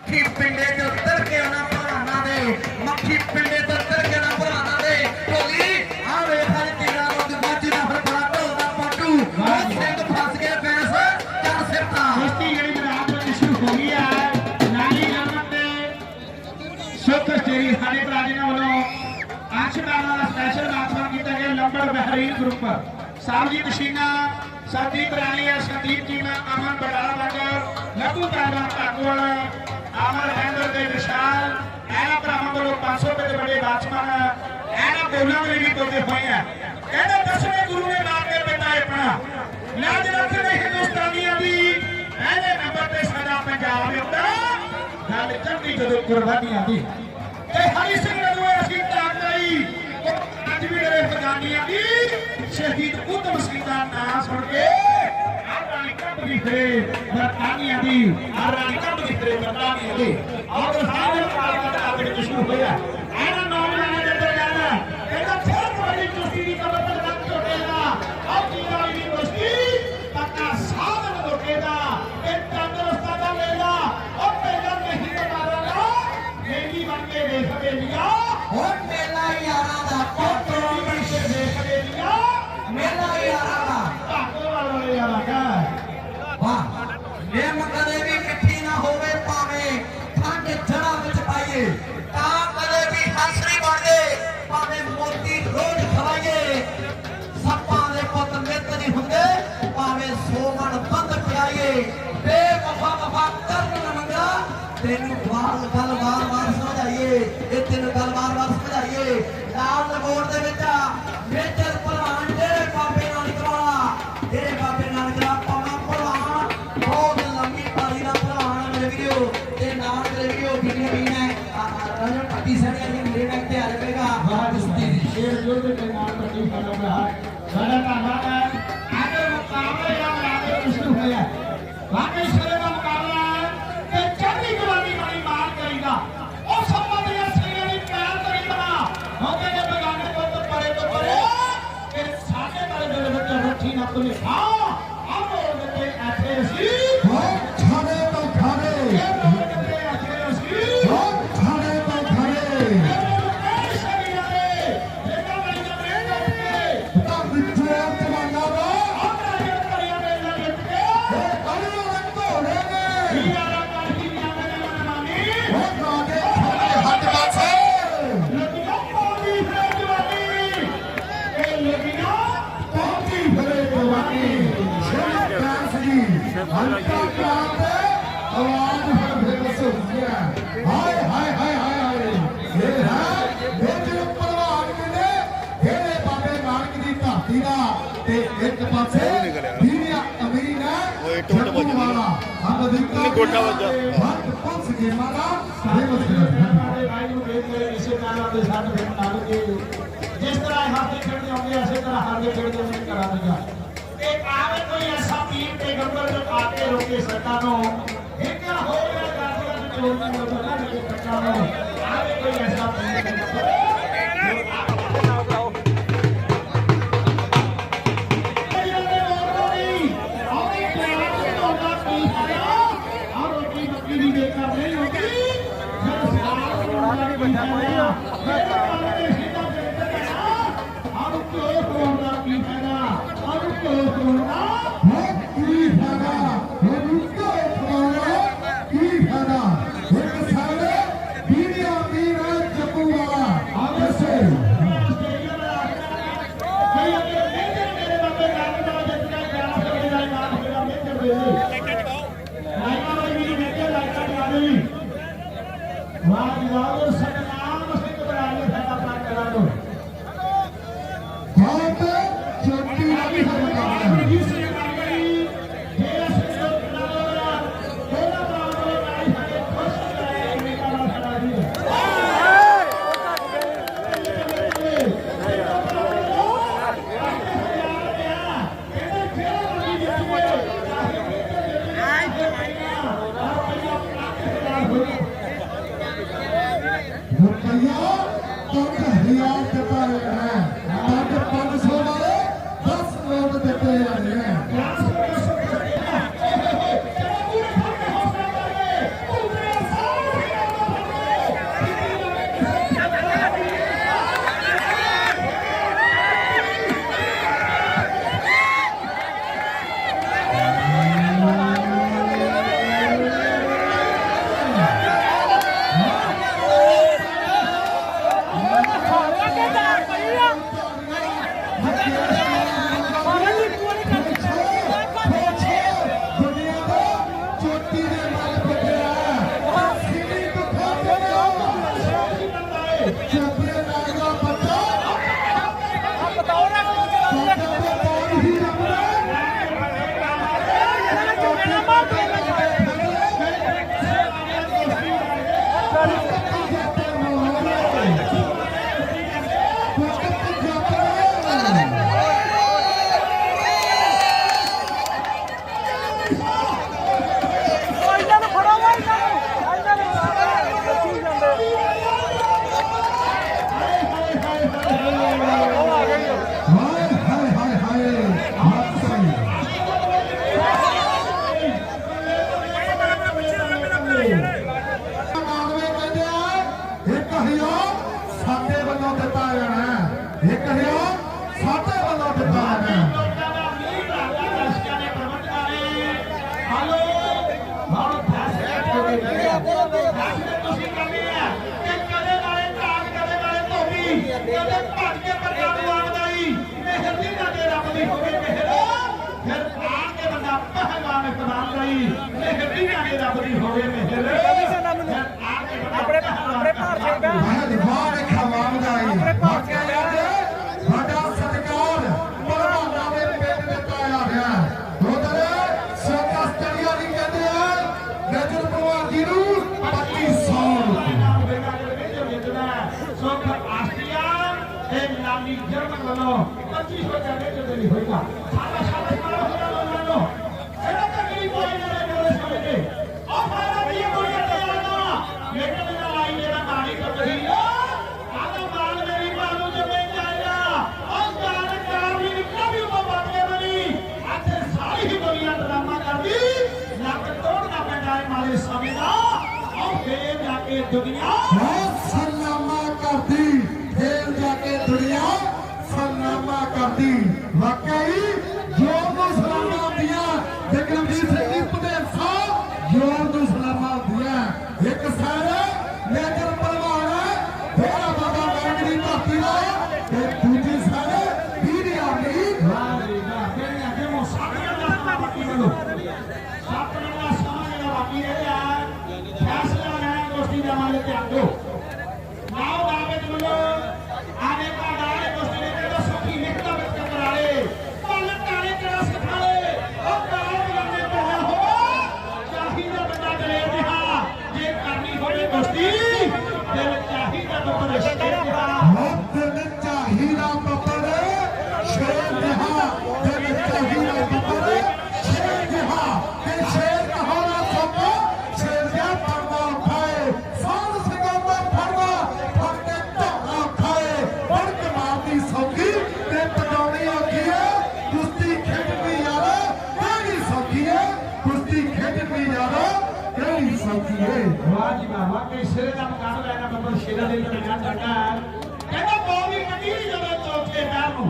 ਮੱਖੀ ਪਿੰਡੇ ਚ ਉਤਰ ਕੇ ਨਾ ਭਰਾਣਾ ਦੇ। ਮੱਖੀ ਪਿੰਡੇ ਚ ਉਤਰ ਕੇ ਨਾ ਭਰਾਣਾ ਦੇ। ਢੋਲੀ ਆ ਵੇਖ ਹਰ ਤੇਰਾ ਰੋਗ ਬਾਜੂ ਨਾ ਫਿਰ ਬੜਾ ਢੋਲਦਾ ਪਾਟੂ। ਉਹ ਸਿੰਘ ਫਸ ਗਏ ਬੈਸ ਚੱਲ ਸਿਰਤਾ ਕੁਸ਼ਤੀ ਜਿਹੜੀ ਜਨਾਬ ਤੋਂ ਸ਼ੁਰੂ ਹੋ ਗਈ ਹੈ ਨਾਲੀ ਗਰਮਨ ਦੇ ਸੁੱਖ ਸਟੇਰੀ ਸਾਡੇ ਭਰਾ ਜੀ ਵੱਲੋਂ ਆਸ਼ੀਰਵਾਦ ਦਾ ਸਪੈਸ਼ਲ ਮਾਤਮਾ ਕੀਤਾ ਗਿਆ ਲੰਬੜ ਬਹਿਰੀਨ ਗਰੁੱਪ ਸਾਬਜੀਤ ਸ਼ੀਨਾ ਸੰਦੀਪ ਰਾਣੀਆ ਸੰਦੀਪ ਜੀ ਮੈਂ ਅਮਨ ਬਡਾਲਾ ਬਾਗਰ ਲਘੂ ਪਹਿਲਵਾਨ ਕਾਕੂਵਾਲ ਅਮਰ ਹੈਂਦਰ ਦੇ ਵਿਸ਼ਾਲ। ਇਹਨਾਂ ਭਰਾਵਾਂ ਵੱਲੋਂ 500 ਰੁਪਏ ਦੇ ਬੜੇ ਬਾਚਮਨ ਇਹਨਾਂ ਬੋਲਾਂ ਦੇ ਵੀ ਤੋਦੇ ਹੋਏ ਆ। ਕਹਿੰਦੇ ਦਸਵੇਂ ਗੁਰੂ ਨੇ ਲਾ ਕੇ ਪਿੰਡਾ ਆਪਣਾ। ਲਾਜ ਰੱਖਦੇ ਹਿੰਦੁਸਤਾਨੀਆਂ ਦੀ, ਇਹਦੇ ਨੰਬਰ ਤੇ ਸਾਡਾ ਪੰਜਾਬ ਆਉਂਦਾ ਗੱਲ ਚੰਗੀ ਜਦੋਂ ਕੁਰਬਾਨੀਆਂ ਦੀ। ਤੇ ਹਰੀ ਸਿੰਘ ਨਦੂਏ ਅਸੀਂ ਤਾਕਤਾਈ ਅੱਜ ਵੀ ਮੇਰੇ ਫਗਾਨੀਆਂ ਦੀ ਸ਼ਹੀਦ ਉਤਮ ਸਿੰਘ ਦਾ ਨਾਮ ਸੁਣ ਕੇ ਆਰਾਣੀ ਕੱਪ ਦੀ ਫਰੇ ਬਰਤਾਨੀਆਂ ਦੀ ਆਰਾਣੀ ਕੱਪ ਦੀ। ਫਰੇ ਬਰਤਾਨੀਆਂ ਦੀ ਔਰ ਸਾਡੇ ਕਾਲਜ ਦਾ ਰੱਖੀ ਨਾ ਹਲਕਾ ਕਰਾਤੇ ਆਵਾਜ਼ ਫਿਰ ਫੇਮਸ ਹੋ ਗਿਆ ਹਾਏ ਹਾਏ ਹਾਏ ਹਾਏ ਹਾਏ ਇਹ ਹੈ ਮੇਜਰ ਪਹਿਲਵਾਨ ਨੇ ਜਿਹੜੇ ਬਾਬੇ ਨਾਨਕ ਦੀ ਧਰਤੀ ਦਾ ਤੇ ਇੱਕ ਪਾਸੇ ਦੀਨੀਆ ਅਮੀਨ ਹੈ ਟੁੱਟ ਵੱਜ ਅਮਰੀਕਾ ਉਹਨੇ ਗੋਡਾ ਵੱਜਾ। ਹੱਥ ਗੇਮਾਂ ਦਾ ਫੇਮਸ ਹੈ ਜਿਸ ਤਰ੍ਹਾਂ ਇਹ ਹਾਥੀ ਖੇਡਦੇ ਆਉਂਦੇ ਆ, ਤਰ੍ਹਾਂ ਹਾਥੀ ਖੇਡਦੇ ਉਹਨੇ ਕਰਾ ਦਿਆ ਤੇ ਆਵੇ ਕੋਈ ਐਸਾ ਪੀਰ ਪੈਗੰਬਰ ਜੋ ਆ ਕੇ ਰੋਕੇ ਸਰਕਾਰ ਨੂੰ ਇੱਕ ਹੋ ਗਿਆ ਗਾਦੀਆਂ ਵਿੱਚ ਚੋਰੀ ਨੂੰ ਬਣਾ ਕੇ ਬੱਚਾ ਨੂੰ ਆਵੇ ਕੋਈ ਐਸਾ ਪੀਰ ਪੈਗੰਬਰ ਹੈ వారి వారు Don't ਤੇ ਭੜ ਕੇ ਪ੍ਰਤਾਪ ਲਾਉਂਦਾ ਹੀ ਮਿਹਰ ਦੀ ਨਾ ਦੇ ਰੱਬ ਦੀ ਹੋਵੇ ਮਿਹਰ ਫਿਰ ਆਣ ਕੇ ਬੰਦਾ ਪਹਿਲਵਾਨ ਇਕਬਾਲ ਲਈ ਮਿਹਰ ਦੀ ਨਾ ਦੇ ਰੱਬ ਦੀ ਹੋਵੇ ਮਿਹਰ ਆਪਣੇ ਆਪਣੇ ਭਾਰ ਦੇਗਾ आणि जर म्हणलं पच्चीस वर्षाने होईल ਇਹਨਾਂ ਦੇ ਦਰਮਿਆਨ ਸਾਡਾ ਕਹਿੰਦਾ ਬਹੁਤ ਹੀ ਵੱਡੀ ਜਦੋਂ ਚੌਕੇ ਪੈਰ ਨੂੰ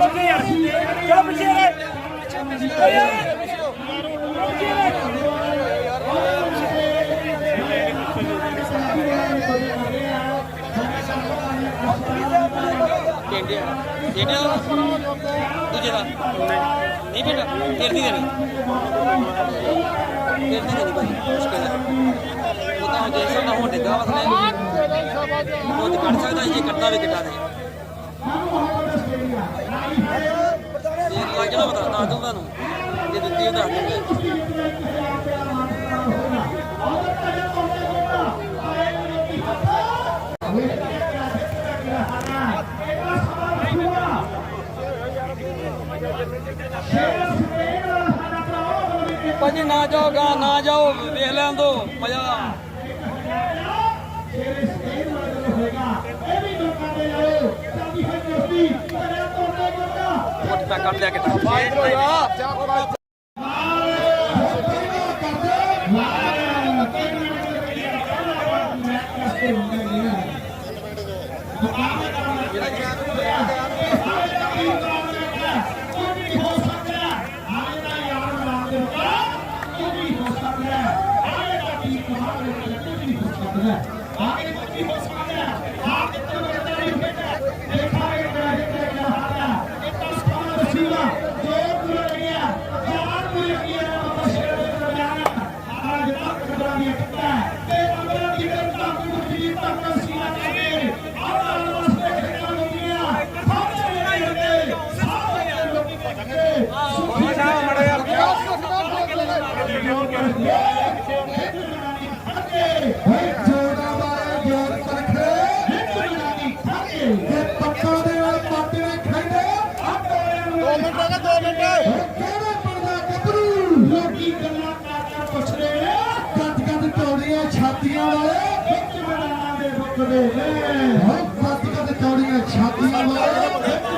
ਚੁੱਪ ਯਾਰ ਚੁੱਪ ਜੀ ਓਏ ਯਾਰ ਕਹਿੰਦੇ ਆ ਇਹਦੇ ਦੂਜੇ ਦਾ ਨਹੀਂ ਬੇਟਾ ਫਿਰ ਦੀ ਦੇਣੀ ਫਿਰ ਦੀ ਦੇਣੀ ਭਾਈ ਮੁਸ਼ਕਿਲ ਹੈ ਉਹ ਤਾਂ ਜੇ ਸੋਨਾ ਹੋਣ ਦੇ ਗਾਵਸ ਨੇ ਬਹੁਤ ਕੱਢ ਸਕਦਾ ਇਹ ਕੱਟਦਾ ਵੀ ਕਿੱਟਾ ਨਹੀਂ ਇਹ ਲੱਗ ਜਾਣਾ ਬਤਾ ਦੱਸ ਦੂੰ ਤੁਹਾਨੂੰ ਜੇ ਦਿੱਤੀ ਉਹ ਦੱਸ ਦੂੰਗੇ ਭਾਜੀ ਨਾ ਜਾਓ ਗਾ ਨਾ ਜਾਓ, ਵੇਖ ਲੈਣ ਦੋ, ਮਜ਼ਾ। ਇਹ ਵੀ ਲੋਕਾਂ ਦੇ ਨਾਲ ਚਾਬੀ ਹੈ ਦੋਸਤੀ ਟਾ ਕੱਢ ਲਿਆ ਕਿਤੇ ছাতিয়া ছাতিয়া